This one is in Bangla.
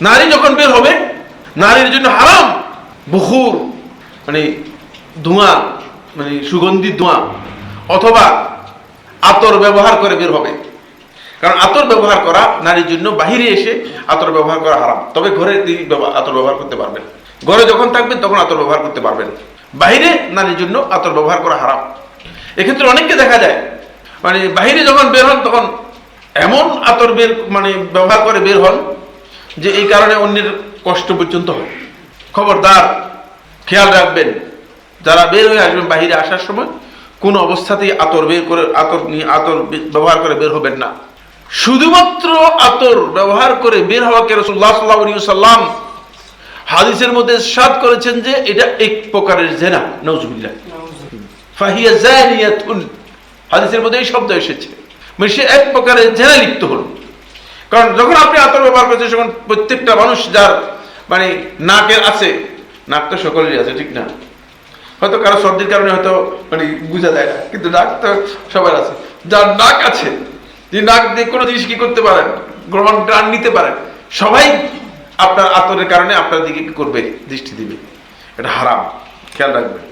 নারী যখন বের হবে, নারীর জন্য হারাম বুকুর মানে ধোঁয়া মানে সুগন্ধি ধোঁয়া, অথবা আতর ব্যবহার করে বের হবে। কারণ আতর ব্যবহার করা নারীর জন্য বাহিরে এসে আতর ব্যবহার করা হারাম। তবে ঘরে তিনি আতর ব্যবহার করতে পারবেন। ঘরে যখন থাকবেন, তখন আতর ব্যবহার করতে পারবেন। বাইরে নারীর জন্য আতর ব্যবহার করা হারাম। এক্ষেত্রে অনেককে দেখা যায় মানে বাহিরে যখন বের হন, তখন এমন আতর বের মানে ব্যবহার করে বের হন যে এই কারণে অন্যের কষ্ট পর্যন্ত হয়। খবরদার, খেয়াল রাখবেন, যারা বের হয়ে আসবেন বাহিরে আসার সময়, কোন অবস্থাতেই আতর বের করে, আতর নিয়ে আতর ব্যবহার করে বের হবেন না। শুধুমাত্র আতর ব্যবহার করে বের হওয়াকে রসুল্লাহ সাল্লাম হাদিসের মধ্যে সাদ করেছেন যে এটা এক প্রকারের জেনা নজবুল্লাহ ফাহিয়া হাদিসের মধ্যে এই শব্দ এসেছে। মানে সে এক প্রকারের জেনা লিপ্ত হলো। কারণ যখন আপনি আতর ব্যবহার করছেন তখন প্রত্যেকটা মানুষ যার মানে নাকের আছে, নাক তো সকলেরই আছে, ঠিক না? হয়তো কারও সর্দির কারণে হয়তো মানে বোঝা যায় না, কিন্তু নাক তো সবার আছে। যার নাক আছে যে নাক দিয়ে কোনো জিনিস কি করতে পারেন, গ্রহণ টান নিতে পারেন, সবাই আপনার আতরের কারণে আপনার দিকে কি করবে? দৃষ্টি দিবে। এটা হারাম, খেয়াল রাখবেন।